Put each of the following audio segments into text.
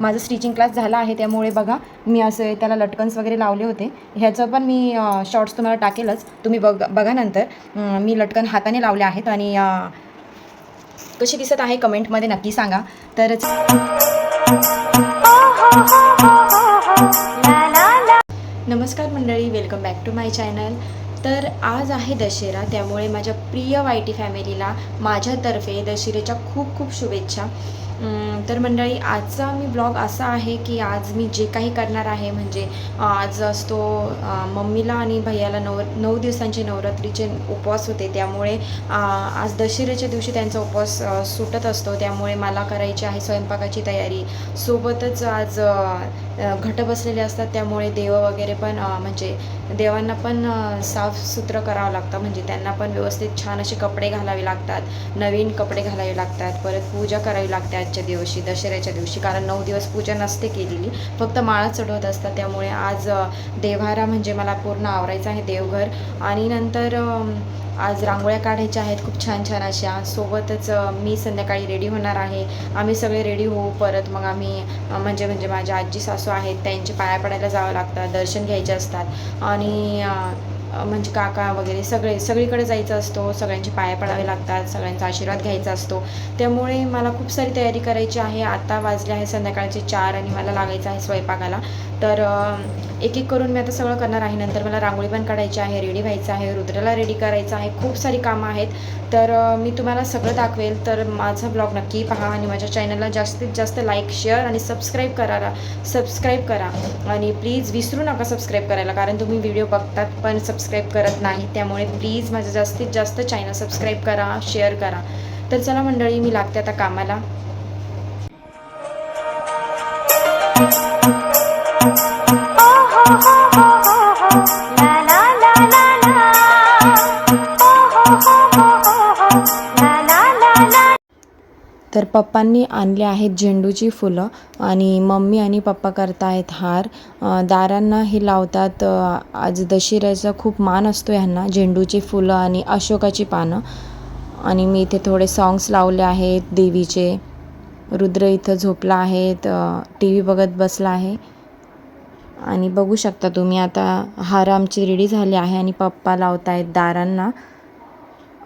माझं stitching class झाला आहे त्यामुळे बघा मी असे त्याला लटकन्स वगैरे लावले होते. ह्याचं पण मी शॉर्ट्स तुम्हाला टाकेलच. तुम्ही बघ बघा नंतर. मी लटकन हाताने लावले आहेत आणि कशी दिसत आहे कमेंटमध्ये नक्की सांगा. तर नमस्कार मंडळी welcome back to my channel तर आज आहे दशेरा त्यामुळे माझ्या प्रिय वाय टी फॅमिलीला माझ्यातर्फे दशेरेच्या खूप खूप शुभेच्छा. तर मंडळी आजचा मी ब्लॉग असा आहे की आज मी जे काही करणार आहे म्हणजे आज असतो मम्मीला आणि भैयाला नव नऊ दिवसांचे नवरात्रीचे उपवास होते. त्यामुळे आज दशेऱ्याच्या दिवशी त्यांचा उपवास सुटत असतो. त्यामुळे मला करायची आहे स्वयंपाकाची तयारी. सोबतच आज घट बसलेले असतात त्यामुळे देव वगैरे पण म्हणजे देवांना पण साफसुथरं करावं लागतं. म्हणजे त्यांना पण व्यवस्थित छान असे कपडे घालावे लागतात नवीन कपडे घालावे लागतात परत पूजा करावी लागते आजच्या दिवशी दसऱ्याच्या दिवशी कारण नऊ दिवस पूजा नसते केलेली फक्त माळा चढवत असतात. त्यामुळे आज अ, देव्हारा म्हणजे मला पूर्ण आवरायचं आहे देवघर. आणि नंतर आज रांगोळ्या काढायच्या आहेत. खूप छान छान अशा. सोबतच मी संध्याकाळी रेडी होणार आहे. आम्ही सगळे रेडी होऊ. परत मग आम्ही म्हणजे म्हणजे माझ्या आजी सासू आहेत. त्यांचे पाया पडायला जावं लागतं. दर्शन घ्यायचे असतात. आणि म्हणजे काका वगैरे सगळे सगळीकडे जायचं असतो. सगळ्यांचे पाया पडावे लागतात सगळ्यांचा आशीर्वाद घ्यायचा असतो. त्यामुळे मला खूप सारी तयारी करायची आहे. आता वाजले आहे संध्याकाळचे चार आणि मला लागायचं आहे स्वयंपाकाला. तर एक एक करून मी आता सगळं करणार आहे. नंतर मला रांगोळी पण काढायची आहे रेडी व्हायचं आहे रुद्राला रेडी करायचं आहे. खूप सारी कामं आहेत. तर मी तुम्हाला सगळं दाखवेल. तर माझा ब्लॉग नक्की पहा आणि माझ्या चॅनलला जास्तीत जास्त लाईक शेअर आणि सबस्क्राईब करा सबस्क्राईब करा. आणि प्लीज विसरू नका सबस्क्राईब करायला कारण तुम्ही व्हिडिओ बघतात पण सबस्क्राईब करत नाही. त्यामुळे प्लीज माझं जास्तीत जास्त चॅनल सबस्क्राईब करा शेअर करा. तर चला मंडळी मी लागते आता कामाला. तर पप्पांनी आणले आहेत झेंडूची फुलं आणि मम्मी आणि पप्पा करतायत हार. दारांना हे लावतात. आज दशिऱ्याचा खूप मान असतो ह्यांना झेंडूची फुलं आणि अशोकाची पानं. आणि मी इथे थोडे सॉंग्स लावले आहेत देवीचे. रुद्र इथं झोपला आहे टी व्ही बघत बसला आहे. आणि बघू शकता तुम्ही आता हार आमची रेडी झाली आहे आणि पप्पा लावतायत आहेत दारांना.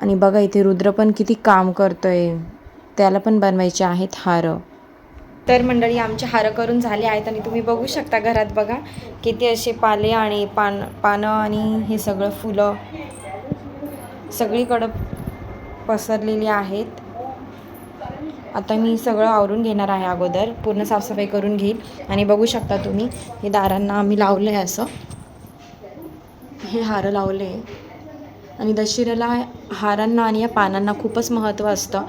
आणि बघा इथे रुद्र पण किती काम करतोय. त्याला पण बनवायचे आहेत हार. तर मंडळी आमचे हार करून झाले आहेत आणि तुम्ही बघू शकता घरात बघा किती असे पाले आणि पान पानं आणि हे सगळं फुलं. सगळीकडं पसरलेली आहेत. आता मी सगळं आवरून घेणार आहे अगोदर. पूर्ण साफसफाई करून घेईल. आणि बघू शकता तुम्ही हे दारांना आम्ही लावलं आहे असं. हे हारं लावले आणि दशेऱ्याला हारांना आणि या पानांना खूपच महत्त्व असतं.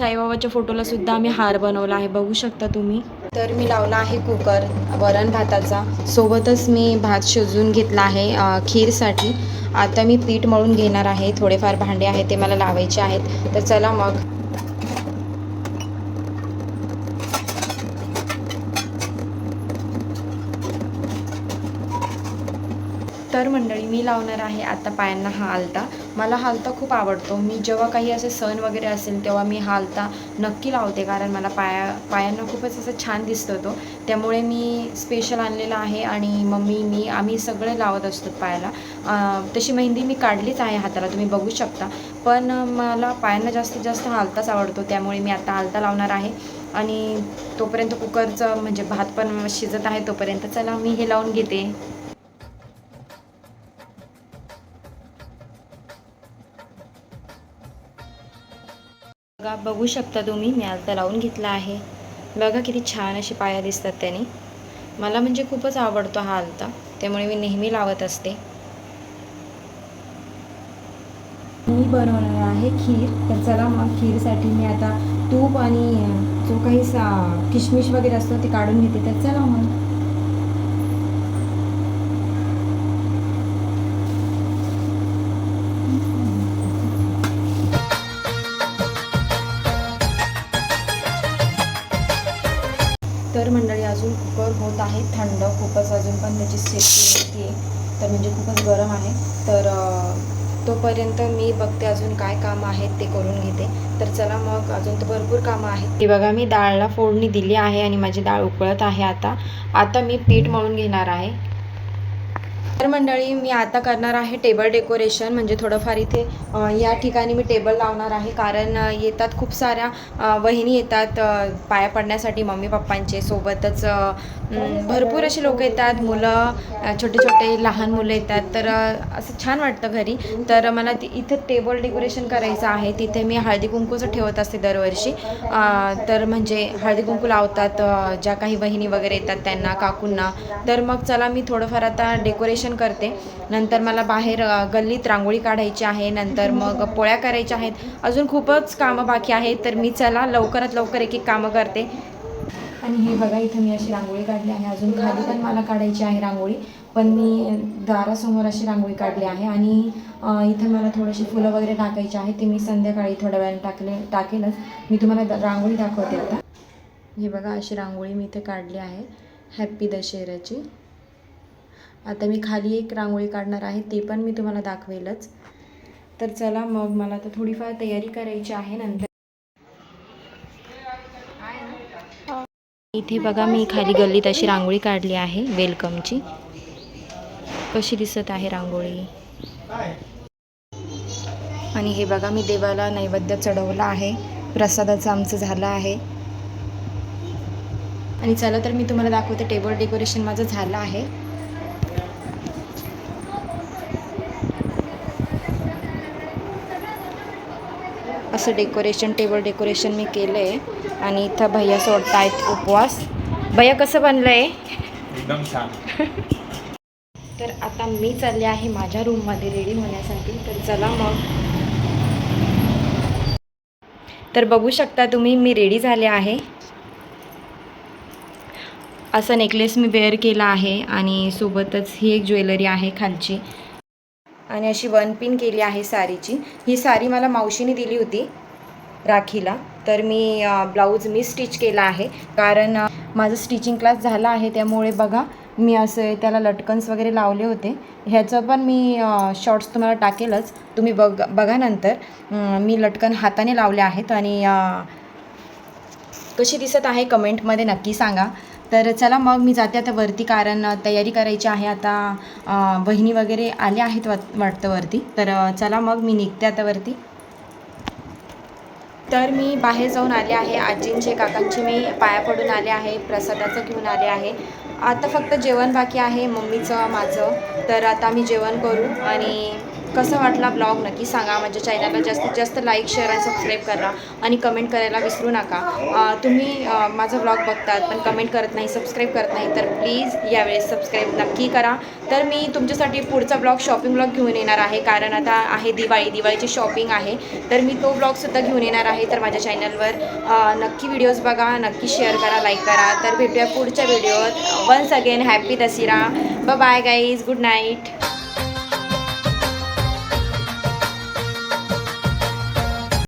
साईबाबाच्या फोटोला सुद्धा आम्ही हार बनवला आहे. बघू शकता तुम्ही. तर मी लावला आहे कुकर वरण भाताचा. सोबतच मी भात शिजवून घेतला आहे खीरसाठी. आता मी पीठ मळून घेणार आहे. थोडेफार भांडे आहेत ते मला लावायचे आहेत. तर चला मग. तर मंडळी मी लावणार आहे आता पायांना हा आलता. मला हा आलता खूप आवडतो. मी जेव्हा काही असे सण वगैरे असेल तेव्हा मी हा आलता नक्की लावते कारण मला पाया पायांना खूपच असं छान दिसतो तो. त्यामुळे मी स्पेशल आणलेला आहे आणि मम्मी मी आम्ही सगळे लावत असतो पायाला. तशी मेहंदी मी काढलीच आहे हाताला तुम्ही बघू शकता. पण मला पायांना जास्तीत जास्त हा आलताच आवडतो त्यामुळे मी आता आलता लावणार आहे. आणि तोपर्यंत कुकरचं म्हणजे भात पण शिजत आहे तोपर्यंत चला मी हे लावून घेते. बघा बघू शकता तुम्ही मी आता लावून घेतला आहे. बघा किती छान असे पाया दिसतात त्याने. मला म्हणजे खूपच आवडतो हा आलता त्यामुळे मी नेहमी लावत असते. मी बनवणार आहे खीर. तर चला मग खीरसाठी मी आता तूप आणि जो काही सा किशमिश वगैरे असतो ते काढून घेते. तर चला मग. आहे थंड खूपच अजून पण त्याची सेफ्टी होती आहे तर म्हणजे खूपच गरम आहे. तर तोपर्यंत मी बघते अजून काय कामं आहेत ते करून घेते. तर चला मग अजून तर भरपूर कामं आहेत. हे बघा मी डाळला फोडणी दिली आहे आणि माझी डाळ उकळत आहे आता. आता मी पीठ मळून घेणार आहे. तर मंडळी मी आता करणार आहे टेबल डेकोरेशन म्हणजे थोडंफार इथे या ठिकाणी मी टेबल लावणार आहे. कारण येतात खूप साऱ्या वहिनी येतात पाया पडण्यासाठी मम्मी पप्पांचे सोबतच भरपूर असे लोक येतात. मुलं छोटे छोटे लहान मुलं येतात. तर असं छान वाटतं घरी. तर मला इथं टेबल डेकोरेशन करायचं आहे. तिथे मी हळदी कुंकूचं ठेवत असते दरवर्षी. तर म्हणजे हळदी कुंकू लावतात ज्या काही बहिणी वगैरे येतात त्यांना काकूंना. तर मग चला मी थोडंफार आता डेकोरेशन करते. नंतर मला बाहेर गल्लीत रांगोळी काढायची आहे. नंतर मग पोळ्या करायच्या आहेत. अजून खूपच कामं बाकी आहेत तर मी चला लवकरात लवकर एक एक कामं करते. आणि हे बघा इथं मी अशी रांगोळी काढली आहे. अजून खाली पण मला काढायची आहे रांगोळी पण मी दारासमोर अशी रांगोळी काढली आहे. आणि इथं मला थोडीशी फुलं वगैरे टाकायची आहे ते मी संध्याकाळी थोड्या वेळाने टाकले टाकेलच. मी तुम्हाला रांगोळी दाखवते आता. हे बघा अशी रांगोळी मी इथे काढली आहे. हॅप्पी दशहराची आता मी खाली एक रांगोळी काढणार आहे ते पण मी तुम्हाला दाखवेलच. तर चला मग मला आता थोडीफार तयारी करायची आहे नंतर. इथे बघा मी खाली गल्लीत अशी रांगोळी काढली आहे वेलकमची. कशी दिसत आहे रांगोळी? आणि हे बघा मी देवाला नैवेद्य चढवला आहे प्रसादाचं आमचं झालं आहे. आणि चला तर मी तुम्हाला दाखवते टेबल डेकोरेशन माझं झालं आहे. असं डेकोरेशन टेबल डेकोरेशन मी केलं आहे आणि इथं भैया सोडतायत उपवास. भैया कसं बनलं आहे एकदम छान. तर आता मी चालले आहे माझ्या रूममध्ये रेडी होण्यासाठी. तर चला मग. तर बघू शकता तुम्ही मी रेडी झाले आहे. असा नेकलेस मी वेअर केला आहे. आणि सोबतच ही एक ज्वेलरी आहे खालची. आणि अशी वन पिन केली आहे साडीची ही साडी मला मावशीने दिली होती राखीला. तर मी ब्लाऊज मी स्टिच केला आहे. कारण माझं स्टिचिंग क्लास झाला आहे त्यामुळे बघा मी असं त्याला लटकन्स वगैरे लावले होते. ह्याचं पण मी शॉर्ट्स तुम्हाला टाकेलच. तुम्ही बघ बघा नंतर. मी लटकन हाताने लावले आहेत आणि कशी दिसत आहे कमेंटमध्ये नक्की सांगा. तर चला मग मी जाते आता वरती कारण तयारी करायची आहे आता. बहिणी वगैरे आल्या आहेत वाट- वाटतं वरती. तर चला मग मी निघते आता वरती. तर मी बाहेर जाऊन आले आहे. आजींचे काकांचे मी पाया पडून आले आहे. प्रसादाचं घेऊन आले आहे. आता फक्त जेवण बाकी आहे. मम्मीचं माझं. तर आता मी जेवण करू आणि कसं वाटला ब्लॉग? नक्की सांगा. माझ्या चॅनलला जास्तीत जास्त लाईक शेअर आणि सबस्क्राईब करा. आणि कमेंट करायला विसरू नका. तुम्ही माझा ब्लॉग बघतात पण कमेंट करत नाही सबस्क्राईब करत नाही तर प्लीज यावेळेस सबस्क्राईब नक्की करा. तर मी तुमच्यासाठी पुढचा ब्लॉग शॉपिंग ब्लॉग घेऊन येणार आहे. कारण आता आहे दिवाळी. दिवाळीची शॉपिंग आहे. तर मी तो ब्लॉगसुद्धा घेऊन येणार आहे. तर माझ्या चॅनलवर नक्की व्हिडिओज बघा. नक्की शेअर करा लाईक करा. तर भेटूया पुढच्या व्हिडिओत once again happy Dussehra. Bye guys good night